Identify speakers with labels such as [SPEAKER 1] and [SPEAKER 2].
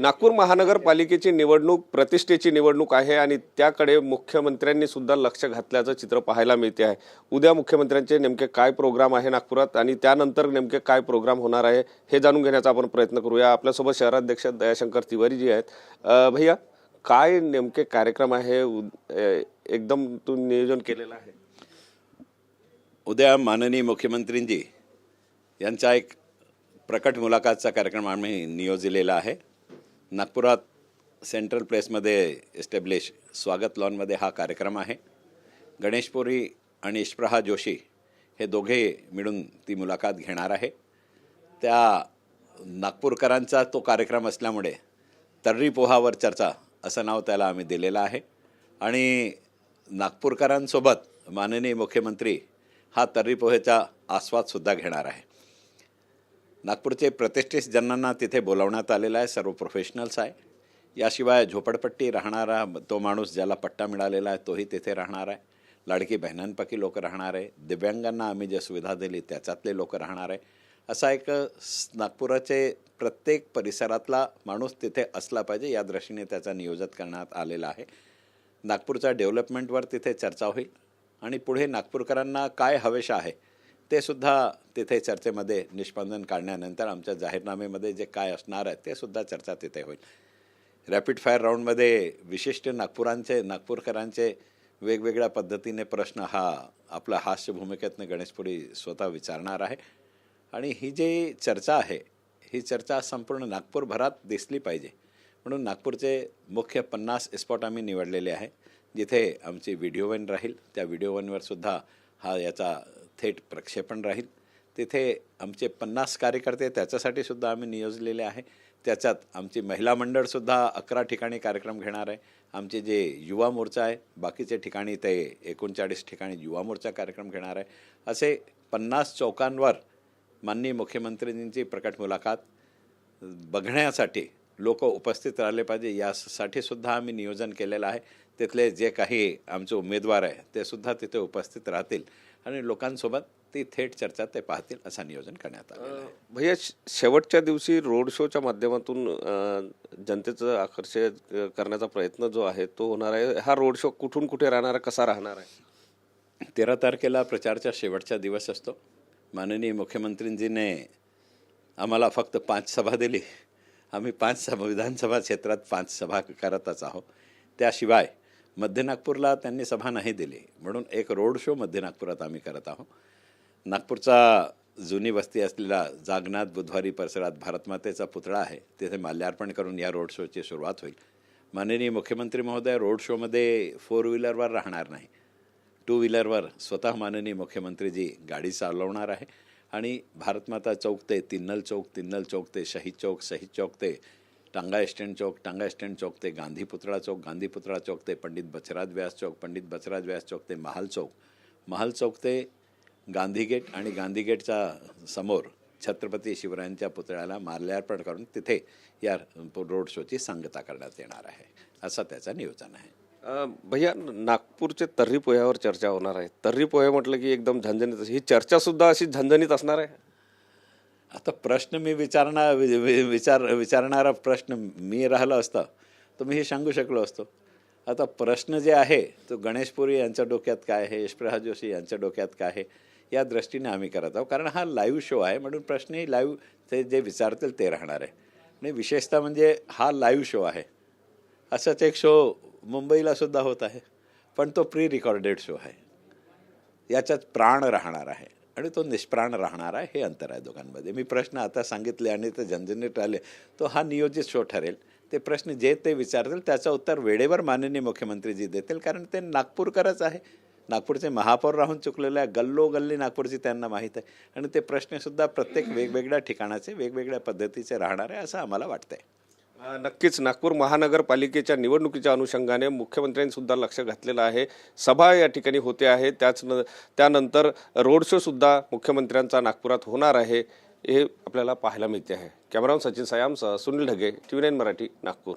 [SPEAKER 1] नागपूर महानगरपालिकेची निवडणूक प्रतिष्ठेची निवडणूक आहे आणि त्याकडे मुख्यमंत्र्यांनी सुद्धा लक्ष घातल्याचं चित्र पाहायला मिळते आहे. उद्या मुख्यमंत्र्यांचे नेमके काय प्रोग्राम आहे नागपुरात आणि त्यानंतर नेमके काय प्रोग्राम होणार आहे हे जाणून घेण्याचा आपण प्रयत्न करूया. आपल्यासोबत शहराध्यक्ष दयाशंकर तिवारी जी आहेत. भैया काय नेमके कार्यक्रम आहे? एकदम तू नियोजन केलेलं आहे.
[SPEAKER 2] उद्या माननीय मुख्यमंत्रींजी यांचा एक प्रकट मुलाखतचा कार्यक्रम आम्ही नियोजिलेला आहे. नागपुरात सेंट्रल प्लेसमध्ये एस्टॅब्लिश स्वागत लॉनमध्ये हा कार्यक्रम आहे. गणेशपुरी आणि इश्प्रहा जोशी हे दोघे मिळून ती मुलाखत घेणार आहे. त्या नागपूरकरांचा तो कार्यक्रम असल्यामुळे तर्री पोहावर चर्चा असं नाव त्याला आम्ही दिलेलं आहे. आणि नागपूरकरांसोबत माननीय मुख्यमंत्री हा तर्री पोहेचा आस्वादसुद्धा घेणार आहे. नागपूरचे प्रतिष्ठित जणांना तिथे बोलावण्यात आलेलं आहे सर्व प्रोफेशनल्स आहे. याशिवाय झोपडपट्टी राहणारा तो माणूस ज्याला पट्टा मिळालेला आहे तोही तिथे राहणार आहे. लाडकी बहिणांपैकी लोक राहणार आहे. दिव्यांगांना आम्ही ज्या सुविधा दिली त्याच्यातले लोक राहणार आहे. असा एक नागपुराचे प्रत्येक परिसरातला माणूस तिथे असला पाहिजे या दृष्टीने त्याचा नियोजन करण्यात आलेला आहे. नागपूरच्या डेव्हलपमेंटवर तिथे चर्चा होईल. आणि पुढे नागपूरकरांना काय हवेशा आहे ते सुद्धा तिथे चर्चेमध्ये निष्पंदन काढण्यानंतर आमच्या जाहीरनामेमध्ये जे काय असणार आहे ते सुद्धा चर्चा तिथे होईल. रॅपिड फायर राऊंडमध्ये विशिष्ट नागपुरांचे नागपूरकरांचे वेगवेगळ्या पद्धतीने प्रश्न हा आपला हास्य भूमिकेतनं गणेशपुरी स्वतः विचारणार आहे. आणि ही जी चर्चा आहे ही चर्चा संपूर्ण नागपूरभरात दिसली पाहिजे. म्हणून नागपूरचे मुख्य पन्नास स्पॉट आम्ही निवडलेले आहे. जिथे आमची व्हिडिओ वन राहील त्या व्हिडिओ वनवर सुद्धा हा याचा थेट प्रक्षेपण राहील. तिथे आमचे पन्नास कार्यकर्ते त्याच्यासाठी सुद्धा आम्ही नियोजलेले आहे. त्याच्यात आमची महिला मंडळसुद्धा अकरा ठिकाणी कार्यक्रम घेणार आहे. आमचे जे युवा मोर्चा आहे बाकीचे ठिकाणी ते एकोणचाळीस ठिकाणी युवा मोर्चा कार्यक्रम घेणार आहे. असे पन्नास चौकांवर माननीय मुख्यमंत्रीजींची प्रकट मुलाखत बघण्यासाठी लोक उपस्थित राहिले पाहिजे. यासाठी सुद्धा आम्ही नियोजन केलेलं आहे. तिथले जे काही आमचे उमेदवार आहे ते सुद्धा तिथे उपस्थित राहतील. आणि लोकांसोबत ती थेट चर्चा ते पाहतील असं नियोजन करण्यात आलं
[SPEAKER 1] भैया शेवटच्या दिवशी रोड शोच्या माध्यमातून जनतेचं आकर्षित करण्याचा प्रयत्न जो आहे तो होणार आहे. हा रोड शो कुठून कुठे राहणार कसा राहणार आहे?
[SPEAKER 2] तेरा तारखेला प्रचारचा शेवटचा दिवस असतो. माननीय मुख्यमंत्रींजीने आम्हाला फक्त पाच सभा दिली. आम्ही पाच सभा विधानसभा क्षेत्रात पाच सभा करतच आहोत. त्याशिवाय मध्य नागपूरला त्यांनी सभा नाही दिली. म्हणून एक रोड शो मध्य नागपुरात आम्ही करत आहोत. नागपूरचा जुनी वस्ती असलेला जागनाथ बुधवारी परिसरात भारतमातेचा पुतळा आहे. तिथे माल्यार्पण करून या रोड शोची सुरुवात होईल. माननीय मुख्यमंत्री महोदय रोड शोमध्ये फोर व्हीलरवर राहणार नाही. टू व्हीलरवर स्वतः माननीय मुख्यमंत्रीजी गाडी चालवणार आहे. आणि भारतमाता चौक ते तिन्नल चौक तिन्नल चौक ते शहीद चौक शहीद चौक ते टांगा स्टँड चौक टांगा स्टँड चौक ते गांधी पुतळा चौक गांधी पुतळा चौक ते पंडित बचराज व्यास चौक पंडित बचराज व्यास चौक ते महाल चौक. महाल चौक ते गांधी गेट आणि गांधी गेटच्या समोर छत्रपती शिवरायांच्या पुतळ्याला माल्यार्पण करून तिथे या रोड शोची सांगता करण्यात येणार आहे. असं त्याचं नियोजन आहे.
[SPEAKER 1] भैया नागपूरचे तर्री पोह्यावर चर्चा होणार आहे. तर्री पोहे म्हटलं की एकदम झणझणीत ही चर्चासुद्धा अशी झणझणीत असणार आहे?
[SPEAKER 2] आता प्रश्न मी विचारणार वि- वि- विचार विचारणारा प्रश्न मी राहिला असता तर मी हे सांगू शकलो असतो. आता प्रश्न जे आहे तो गणेशपुरी यांच्या डोक्यात काय आहे यशप्रहा जोशी यांच्या डोक्यात काय आहे या दृष्टीने आम्ही करत आहोत. कारण हा लाईव्ह शो आहे म्हणून प्रश्नही लाईव्ह ते जे विचारतील ते राहणार आहे. आणि विशेषतः म्हणजे हा लाईव्ह शो आहे. असंच एक शो मुंबईला सुद्धा होत आहे पण तो प्री रिकॉर्डेड शो आहे. याच्यात प्राण राहणार आहे. आणि तो निष्प्राण राहणारा आहे हे अंतर आहे दोघांमध्ये. मी प्रश्न आता सांगितले आणि ते झणझणीत आले. तो हा नियोजित शो ठरेल. ते प्रश्न जे ते विचारतील त्याचं उत्तर वेळेवर माननीय मुख्यमंत्रीजी देतील कारण ते नागपूरकरच आहे. नागपूरचे महापौर राहून चुकलेले आहे. गल्लोगल्ली नागपूरची त्यांना माहीत आहे. आणि ते प्रश्नसुद्धा प्रत्येक वेगवेगळ्या ठिकाणाचे वेगवेगळ्या पद्धतीचे राहणार आहे असं आम्हाला वाटतं
[SPEAKER 1] आहे नक्कीच नागपूर महानगरपालिकेच्या निवडणुकीच्या अनुषंगाने मुख्यमंत्र्यांनीसुद्धा लक्ष घातलेलं आहे. सभा या ठिकाणी होते आहे. त्याच न त्यानंतर रोड शोसुद्धा मुख्यमंत्र्यांचा नागपुरात होणार आहे. हे आपल्याला पाहायला मिळते आहे. Cameraman Sachin सयामसह Sunil Dhage T V nine Marathi Nagpur.